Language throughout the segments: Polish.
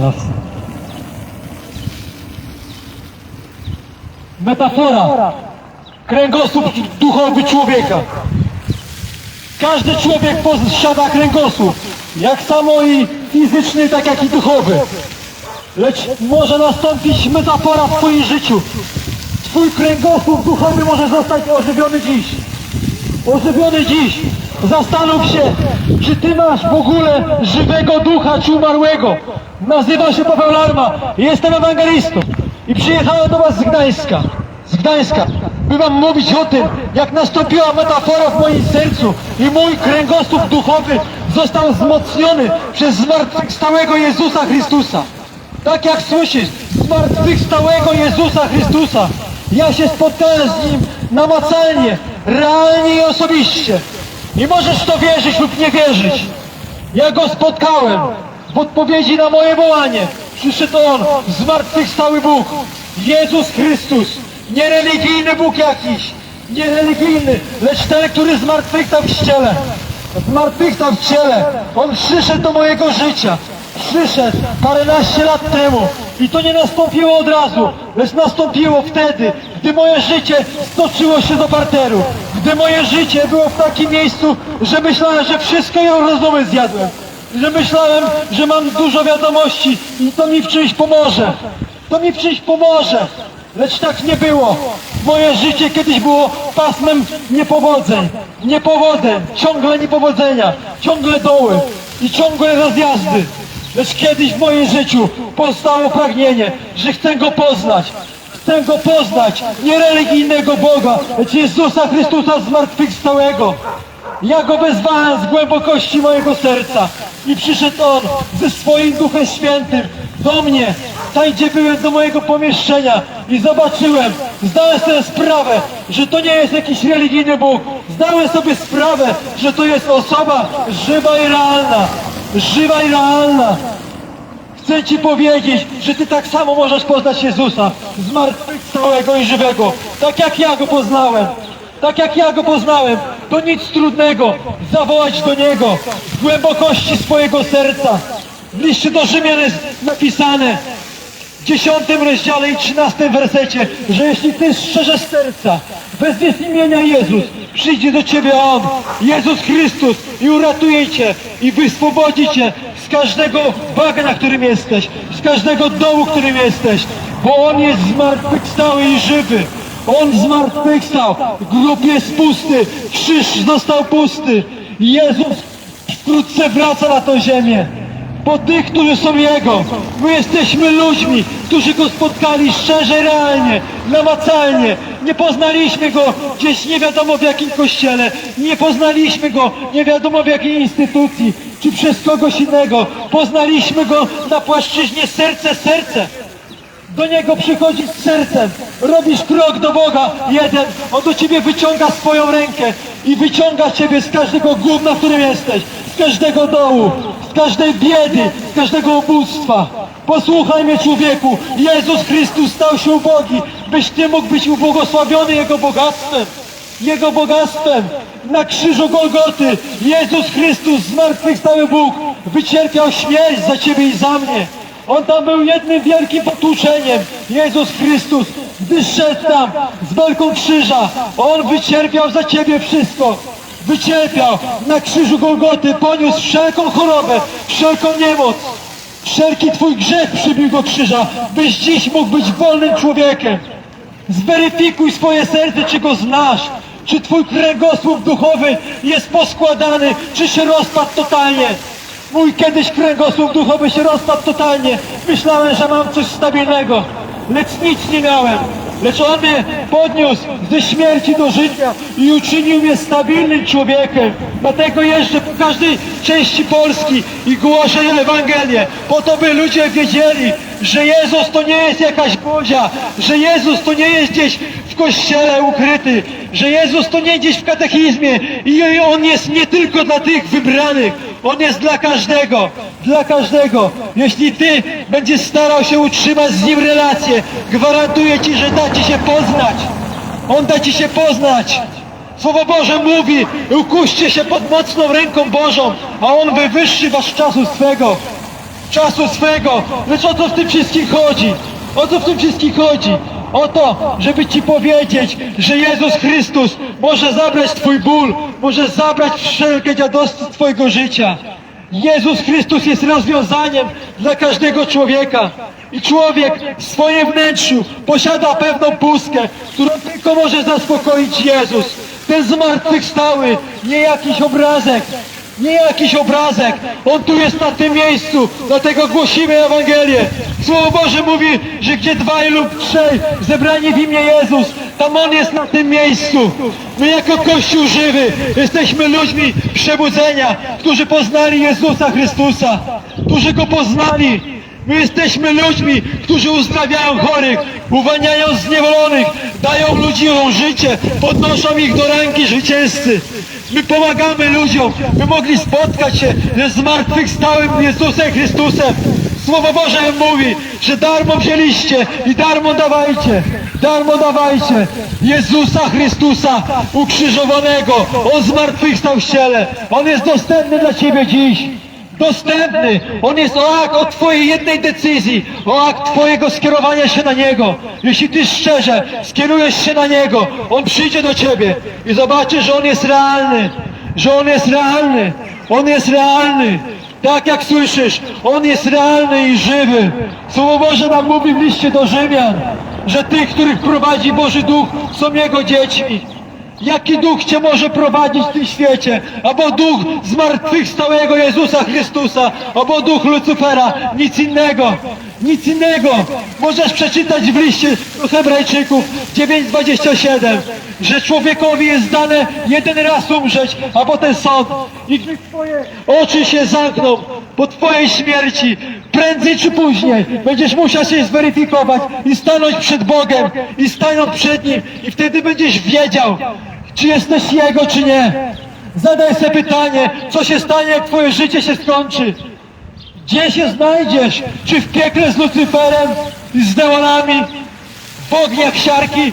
Jasne. Metafora. Kręgosłup duchowy człowieka. Każdy człowiek posiada kręgosłup. Jak samo i fizyczny, tak jak i duchowy. Lecz może nastąpić metafora w Twoim życiu. Twój kręgosłup duchowy może zostać ożywiony dziś. Ożywiony dziś. Zastanów się, czy Ty masz w ogóle żywego ducha, czy umarłego. Nazywam się Paweł Larma, jestem ewangelistą i przyjechałem do Was z Gdańska. Z Gdańska, by Wam mówić o tym, jak nastąpiła metafora w moim sercu i mój kręgosłup duchowy został wzmocniony przez zmartwychwstałego Jezusa Chrystusa. Tak jak słyszysz, zmartwychwstałego Jezusa Chrystusa. Ja się spotkałem z Nim namacalnie, realnie i osobiście. I możesz to wierzyć lub nie wierzyć. Ja Go spotkałem. Odpowiedzi na moje wołanie przyszedł On, zmartwychwstały Bóg. Jezus Chrystus. Nie religijny Bóg jakiś. Nie religijny, lecz ten, który zmartwychwstał w ciele. Zmartwychwstał w ciele. On przyszedł do mojego życia. Przyszedł paręnaście lat temu. I to nie nastąpiło od razu, lecz nastąpiło wtedy, gdy moje życie stoczyło się do parteru. Gdy moje życie było w takim miejscu, że myślałem, że wszystko ją rozumy zjadłem. Że myślałem, że mam dużo wiadomości i to mi w czymś pomoże. To mi w czymś pomoże. Lecz tak nie było. Moje życie kiedyś było pasmem niepowodzeń. Niepowodzeń, ciągle niepowodzenia, ciągle doły i ciągle rozjazdy. Lecz kiedyś w moim życiu powstało pragnienie, że chcę Go poznać. Chcę Go poznać, nie religijnego Boga, lecz Jezusa Chrystusa zmartwychwstałego. Ja Go wezwałem z głębokości mojego serca i przyszedł On ze swoim Duchem Świętym do mnie, tam gdzie byłem do mojego pomieszczenia i zobaczyłem, zdałem sobie sprawę, że to nie jest jakiś religijny Bóg. Zdałem sobie sprawę, że to jest osoba żywa i realna. Żywa i realna. Chcę Ci powiedzieć, że Ty tak samo możesz poznać Jezusa, zmartwychwstałego i żywego, tak jak ja Go poznałem. Tak jak ja Go poznałem, to nic trudnego zawołać do Niego w głębokości swojego serca. W liście do Rzymian jest napisane w dziesiątym rozdziale i trzynastym wersecie, że jeśli Ty szczerze z serca wezwiesz imienia Jezus, przyjdzie do Ciebie On, Jezus Chrystus i uratuje Cię i wyswobodzi Cię z każdego bagna, którym jesteś, z każdego dołu, którym jesteś, bo On jest zmartwychwstały i żywy. On zmartwychwstał, grób jest pusty, krzyż został pusty. Jezus wkrótce wraca na tę ziemię. Po tych, którzy są Jego. My jesteśmy ludźmi, którzy Go spotkali szczerze, realnie, namacalnie. Nie poznaliśmy Go gdzieś nie wiadomo w jakim kościele. Nie poznaliśmy Go nie wiadomo w jakiej instytucji, czy przez kogoś innego. Poznaliśmy Go na płaszczyźnie serce-serce. Do Niego przychodzisz z sercem, robisz krok do Boga, jeden, On do Ciebie wyciąga swoją rękę i wyciąga Ciebie z każdego gówna, w którym jesteś, z każdego dołu, z każdej biedy, z każdego ubóstwa. Posłuchaj mnie człowieku, Jezus Chrystus stał się ubogi, byś Ty mógł być ubłogosławiony Jego bogactwem. Jego bogactwem na krzyżu Golgoty Jezus Chrystus, zmartwychwstały Bóg, wycierpiał śmierć za Ciebie i za mnie. On tam był jednym wielkim potłuczeniem. Jezus Chrystus, gdy szedł tam z belką krzyża, On wycierpiał za Ciebie wszystko. Wycierpiał na krzyżu Golgoty, poniósł wszelką chorobę, wszelką niemoc. Wszelki Twój grzech przybił do krzyża, byś dziś mógł być wolnym człowiekiem. Zweryfikuj swoje serce, czy Go znasz. Czy Twój kręgosłup duchowy jest poskładany, czy się rozpadł totalnie. Mój kiedyś kręgosłup duchowy się rozpadł totalnie. Myślałem, że mam coś stabilnego, lecz nic nie miałem. Lecz On mnie podniósł ze śmierci do życia i uczynił mnie stabilnym człowiekiem. Dlatego jeżdżę po każdej części Polski i głoszę Ewangelię, po to by ludzie wiedzieli, że Jezus to nie jest jakaś bodzia, że Jezus to nie jest gdzieś w kościele ukryty, że Jezus to nie gdzieś w katechizmie i On jest nie tylko dla tych wybranych, On jest dla każdego, dla każdego. Jeśli Ty będziesz starał się utrzymać z Nim relację, gwarantuję Ci, że da Ci się poznać. On da Ci się poznać. Słowo Boże mówi, ukuście się pod mocną ręką Bożą, a On wywyższy Was czasu swego. czasu swego. Lecz o co w tym wszystkim chodzi? O co w tym wszystkim chodzi? O to, żeby Ci powiedzieć, że Jezus Chrystus może zabrać Twój ból, może zabrać wszelkie dziadostwo Twojego życia. Jezus Chrystus jest rozwiązaniem dla każdego człowieka. I człowiek w swoim wnętrzu posiada pewną pustkę, którą tylko może zaspokoić Jezus. Ten zmartwychwstały, nie jakiś obrazek, nie jakiś obrazek. On tu jest na tym miejscu, dlatego głosimy Ewangelię. Słowo Boże mówi, że gdzie dwaj lub trzej zebrani w imię Jezus, tam On jest na tym miejscu. My jako Kościół żywy jesteśmy ludźmi przebudzenia, którzy poznali Jezusa Chrystusa, którzy Go poznali. My jesteśmy ludźmi, którzy uzdrawiają chorych, uwalniają zniewolonych, dają ludziom życie, podnoszą ich do rangi zwycięzcy. My pomagamy ludziom, by mogli spotkać się ze zmartwychwstałym Jezusem Chrystusem. Słowo Boże mówi, że darmo wzięliście i darmo dawajcie. Darmo dawajcie Jezusa Chrystusa ukrzyżowanego. On zmartwychwstał w ciele. On jest dostępny dla Ciebie dziś dostępny. On jest o akt od Twojej jednej decyzji, o akt Twojego skierowania się na Niego. Jeśli Ty szczerze skierujesz się na Niego, On przyjdzie do Ciebie i zobaczysz, że On jest realny, że On jest realny, On jest realny. Tak jak słyszysz, On jest realny i żywy. Słowo Boże nam mówi w liście do Rzymian, że tych, których prowadzi Boży Duch, są Jego dziećmi. Jaki duch Cię może prowadzić w tym świecie? Albo duch zmartwychwstałego Jezusa Chrystusa, albo duch Lucyfera. Nic innego. Nic innego. Możesz przeczytać w liście Hebrajczyków 9:27, że człowiekowi jest dane jeden raz umrzeć, a potem sąd. I Twoje oczy się zamkną po Twojej śmierci, prędzej czy później będziesz musiał się zweryfikować i stanąć przed Bogiem i stanąć przed Nim i wtedy będziesz wiedział, czy jesteś Jego, czy nie. Zadaj sobie pytanie, co się stanie, jak Twoje życie się skończy. Gdzie się znajdziesz? Czy w piekle z Lucyferem i z demonami? W ogniach siarki?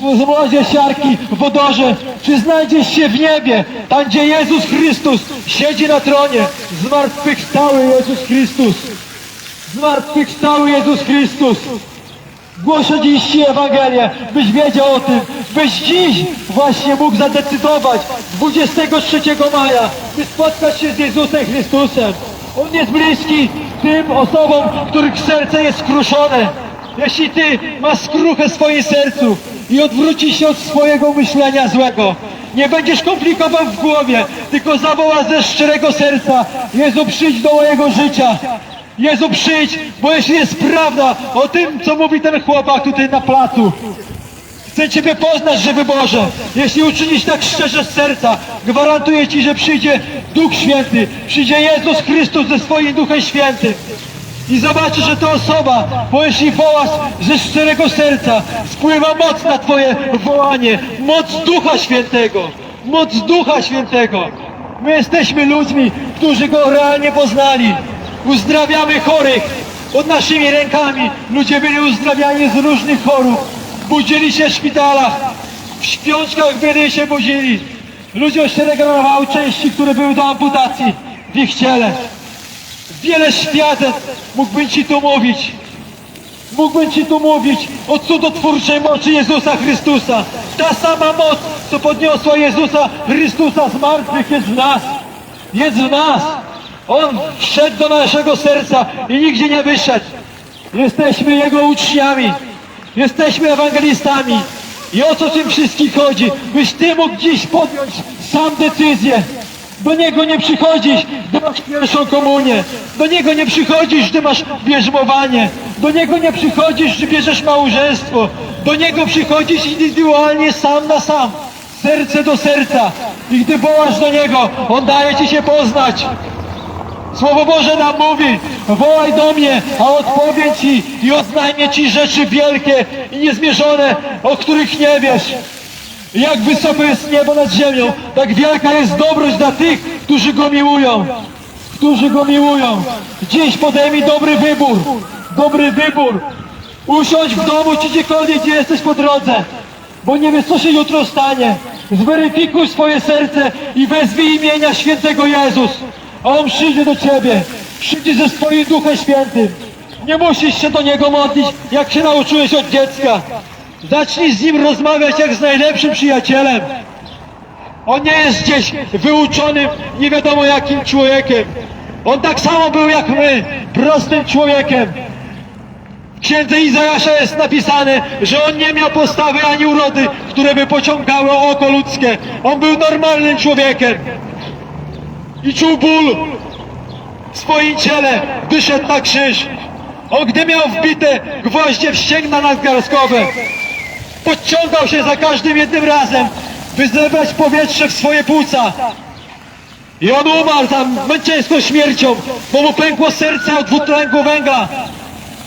W zmrozie siarki? W wodorze? Czy znajdziesz się w niebie? Tam, gdzie Jezus Chrystus siedzi na tronie. Zmartwychwstały Jezus Chrystus. Zmartwychwstały Jezus Chrystus. Głoszę dziś Ci Ewangelię, byś wiedział o tym, byś dziś właśnie mógł zadecydować 23 maja, by spotkać się z Jezusem Chrystusem. On jest bliski tym osobom, których serce jest skruszone. Jeśli Ty masz skruchę w swoim sercu i odwrócisz się od swojego myślenia złego, nie będziesz komplikował w głowie, tylko zawoła ze szczerego serca, Jezu przyjdź do mojego życia, Jezu przyjdź, bo jeśli jest prawda o tym, co mówi ten chłopak tutaj na placu, chcę Ciebie poznać, żywy Boże. Jeśli uczynisz tak szczerze z serca, gwarantuję Ci, że przyjdzie Duch Święty, przyjdzie Jezus Chrystus ze swoim Duchem Świętym. I zobaczysz, że to osoba, bo jeśli wołasz ze szczerego serca, spływa moc na Twoje wołanie, moc Ducha Świętego, moc Ducha Świętego. My jesteśmy ludźmi, którzy Go realnie poznali. Uzdrawiamy chorych pod naszymi rękami. Ludzie byli uzdrawiani z różnych chorób. Budzili się w szpitalach. W śpiączkach byli się budzili. Ludziom się regenerowały części, które były do amputacji w ich ciele. Wiele świadectw mógłbym Ci tu mówić. Mógłbym Ci tu mówić o cudotwórczej mocy Jezusa Chrystusa. Ta sama moc, co podniosła Jezusa Chrystusa z martwych jest w nas. Jest w nas. On wszedł do naszego serca i nigdzie nie wyszedł. Jesteśmy Jego uczniami. Jesteśmy ewangelistami. I o co tym wszystkim chodzi? Byś Ty mógł dziś podjąć sam decyzję. Do Niego nie przychodzisz, gdy masz pierwszą komunię. Do Niego nie przychodzisz, gdy masz bierzmowanie. Do Niego nie przychodzisz, gdy bierzesz małżeństwo. Do Niego przychodzisz indywidualnie, sam na sam. Serce do serca. I gdy wołasz do Niego, On daje Ci się poznać. Słowo Boże nam mówi, wołaj do mnie, a odpowiem Ci i oznajmię Ci rzeczy wielkie i niezmierzone, o których nie wiesz. Jak wysoko jest niebo nad ziemią, tak wielka jest dobroć dla tych, którzy Go miłują. Którzy Go miłują. Dziś podejmij dobry wybór. Dobry wybór. Usiądź w domu czy gdziekolwiek, gdzie jesteś po drodze. Bo nie wiesz, co się jutro stanie. Zweryfikuj swoje serce i wezwij imienia świętego Jezus. A On przyjdzie do Ciebie. Przyjdź ze swoim Duchem Świętym. Nie musisz się do Niego modlić, jak się nauczyłeś od dziecka. Zacznij z Nim rozmawiać jak z najlepszym przyjacielem. On nie jest gdzieś wyuczonym, nie wiadomo jakim człowiekiem. On tak samo był jak my, prostym człowiekiem. W księdze Izajasza jest napisane, że on nie miał postawy ani urody, które by pociągały oko ludzkie. On był normalnym człowiekiem. I czuł ból w swoim ciele, gdy szedł na krzyż. On gdy miał wbite gwoździe w ścięgna nadgarstkowe, podciągał się za każdym jednym razem, by zebrać powietrze w swoje płuca. I on umarł tam męczeńską śmiercią, bo mu pękło serce od dwutlenku węgla.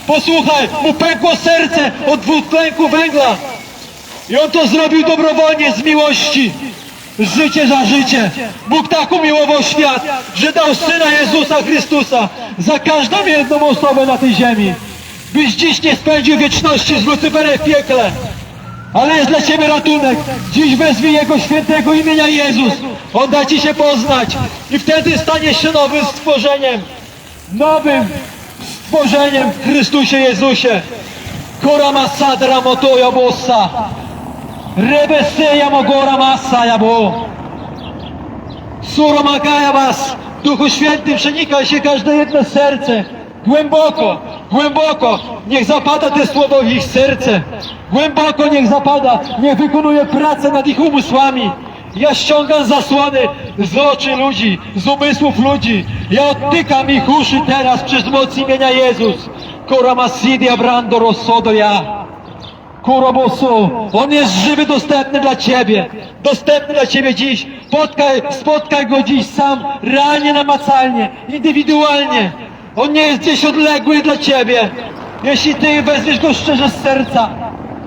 Posłuchaj, mu pękło serce od dwutlenku węgla. I on to zrobił dobrowolnie, z miłości. Życie za życie. Bóg tak umiłował świat, że dał Syna Jezusa Chrystusa za każdą jedną osobę na tej ziemi. Byś dziś nie spędził wieczności z Lucyferem w piekle. Ale jest dla Ciebie ratunek. Dziś wezwij Jego świętego imienia Jezus. On da Ci się poznać. I wtedy staniesz się nowym stworzeniem. Nowym stworzeniem w Chrystusie Jezusie. Kora masadra motoja bossa. Rebeseja mogora massa jabo. Suro magaja was. Duchu Święty przenikaj się każde jedno serce. Głęboko, głęboko. Niech zapada te słowo w ich serce. Głęboko niech zapada. Niech wykonuje pracę nad ich umysłami. Ja ściągam zasłony z oczy ludzi, z umysłów ludzi. Ja odtykam ich uszy teraz przez moc imienia Jezus. Kora masidia brando rossodo ja. Kurobosu, On jest żywy, dostępny dla Ciebie. Dostępny dla Ciebie dziś. Spotkaj, spotkaj Go dziś sam, realnie, namacalnie, indywidualnie. On nie jest gdzieś odległy dla Ciebie. Jeśli Ty wezwiesz Go szczerze z serca,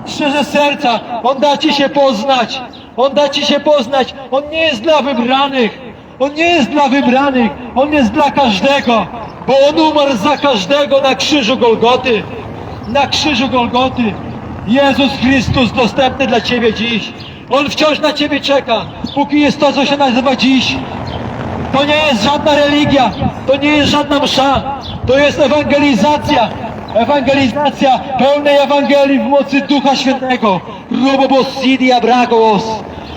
szczerze serca, On da Ci się poznać. On da Ci się poznać. On nie jest dla wybranych. On nie jest dla wybranych. On jest dla każdego. Bo On umarł za każdego na krzyżu Golgoty. Na krzyżu Golgoty. Jezus Chrystus dostępny dla Ciebie dziś. On wciąż na Ciebie czeka, póki jest to, co się nazywa dziś. To nie jest żadna religia, to nie jest żadna msza, to jest ewangelizacja. Ewangelizacja pełnej Ewangelii w mocy Ducha Świętego. Robobosidia bragos.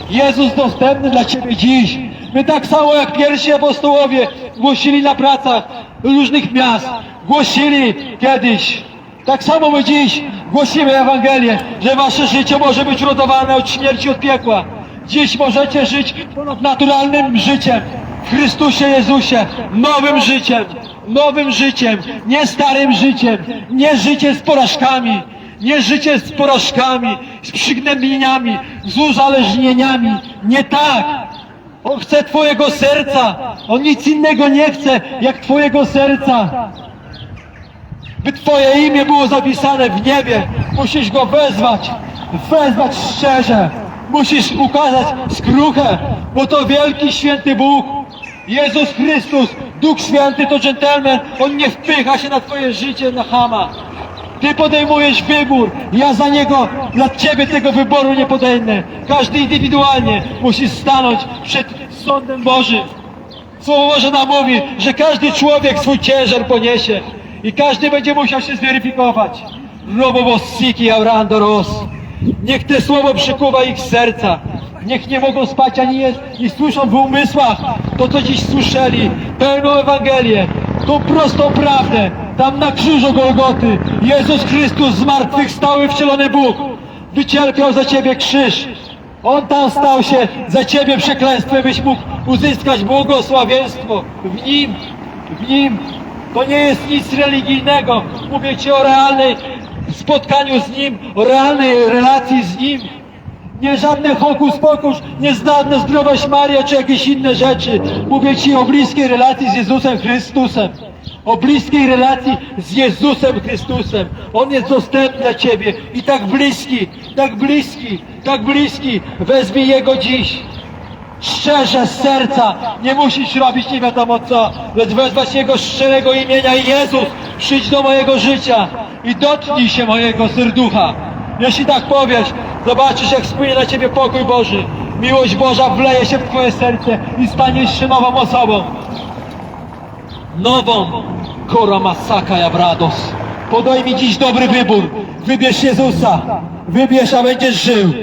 Jezus dostępny dla Ciebie dziś. My tak samo jak pierwsi apostołowie głosili na pracach różnych miast. Głosili kiedyś. Tak samo my dziś głosimy Ewangelię, że wasze życie może być urodowane od śmierci, od piekła. Dziś możecie żyć ponadnaturalnym życiem w Chrystusie Jezusie, nowym życiem, nowym życiem, nie starym życiem, nie życie z porażkami, nie życie z porażkami, z przygnębieniami, z uzależnieniami. Nie tak. On chce Twojego serca. On nic innego nie chce, jak Twojego serca by Twoje imię było zapisane w niebie. Musisz Go wezwać, wezwać szczerze. Musisz ukazać skruchę, bo to wielki, święty Bóg. Jezus Chrystus, Duch Święty to dżentelmen. On nie wpycha się na Twoje życie na chama. Ty podejmujesz wybór. Ja za niego, dla Ciebie tego wyboru nie podejmę. Każdy indywidualnie musi stanąć przed sądem Bożym. Słowo Boże nam mówi, że każdy człowiek swój ciężar poniesie i każdy będzie musiał się zweryfikować. Robobosiki aurandoros. Niech te słowo przykuwa ich serca. Niech nie mogą spać ani jest i słyszą w umysłach to, co dziś słyszeli, pełną Ewangelię, tą prostą prawdę. Tam na krzyżu Golgoty Jezus Chrystus zmartwychwstały wcielony Bóg wycierpiał za Ciebie krzyż. On tam stał się za Ciebie przekleństwem, byś mógł uzyskać błogosławieństwo w Nim, w Nim. To nie jest nic religijnego. Mówię Ci o realnej spotkaniu z Nim, o realnej relacji z Nim. Nie żadne hokus pokus, nie żadna zdrowość Maria czy jakieś inne rzeczy. Mówię Ci o bliskiej relacji z Jezusem Chrystusem. O bliskiej relacji z Jezusem Chrystusem. On jest dostępny dla Ciebie i tak bliski, tak bliski, tak bliski. Wezmij Jego dziś. Szczerze z serca, nie musisz robić nie wiadomo co, lecz wezwać Jego szczerego imienia Jezus, przyjdź do mojego życia i dotknij się mojego serducha. Jeśli tak powiesz, zobaczysz jak spłynie na Ciebie pokój Boży. Miłość Boża wleje się w Twoje serce i staniesz się nową osobą. Nową, Kora masaka jabrados. Podaj mi dziś dobry wybór. Wybierz Jezusa. Wybierz, a będziesz żył.